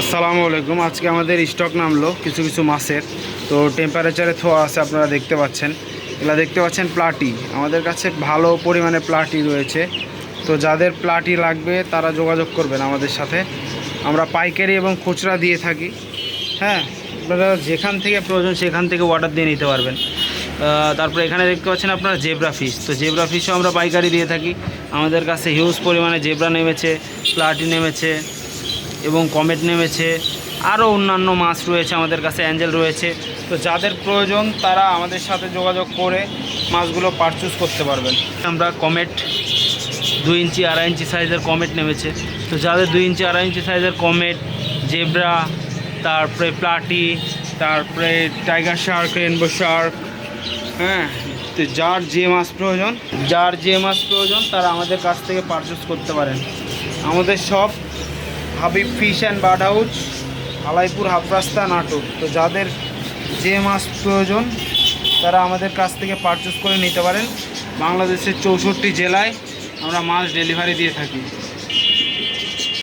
আসসালামু আলাইকুম। আজকে আমাদের স্টক নামলো কিছু কিছু মাছের। তো টেম্পারেচারে থোয়া আছে আপনারা দেখতে পাচ্ছেন। এগুলো দেখতে পাচ্ছেন প্লাটি আমাদের কাছে ভালো পরিমাণে প্লাটি রয়েছে। তো যাদের প্লাটি লাগবে তারা যোগাযোগ করবেন আমাদের সাথে। আমরা পাইকারি এবং খুচরা দিয়ে থাকি। হ্যাঁ আপনারা যেখান থেকে প্রয়োজন সেখান থেকে অর্ডার দিয়ে নিতে পারবেন। তারপরে এখানে দেখতে পাচ্ছেন আপনারা জেব্রা ফিশ তো জেব্রা ফিশও আমরা পাইকারি দিয়ে থাকি। আমাদের কাছে হিউজ পরিমাণে জেব্রা নেমেছে প্লাটি নেমেছে। এবং কমেট নেমেছে। আরও অন্যান্য মাছ রয়েছে আমাদের কাছে, অ্যাঞ্জেল রয়েছে। তো যাদের প্রয়োজন, তারা আমাদের সাথে যোগাযোগ করে মাছগুলো পারচুজ করতে পারবেন। আমরা কমেট দুই ইঞ্চি, আড়াই ইঞ্চি সাইজের কমেট নেমেছে। তো যাদের দুই ইঞ্চি, আড়াই ইঞ্চি সাইজের কমেট, জেব্রা, তারপরে প্লাটি, তারপরে টাইগার শার্ক রেনবো শার্ক হ্যাঁ তো যার যে মাছ প্রয়োজন, যার যে মাছ প্রয়োজন, তারা আমাদের কাছ থেকে পারচেস করতে পারেন। আমাদের সব Habib fish and bird house, Alaipur half রাস্তা নাটক। তো যাদের যে মাছ প্রয়োজন, তারা আমাদের কাছ থেকে পারচেস করে নিতে পারেন। বাংলাদেশের চৌষট্টি জেলায় আমরা মাছ ডেলিভারি দিয়ে থাকি।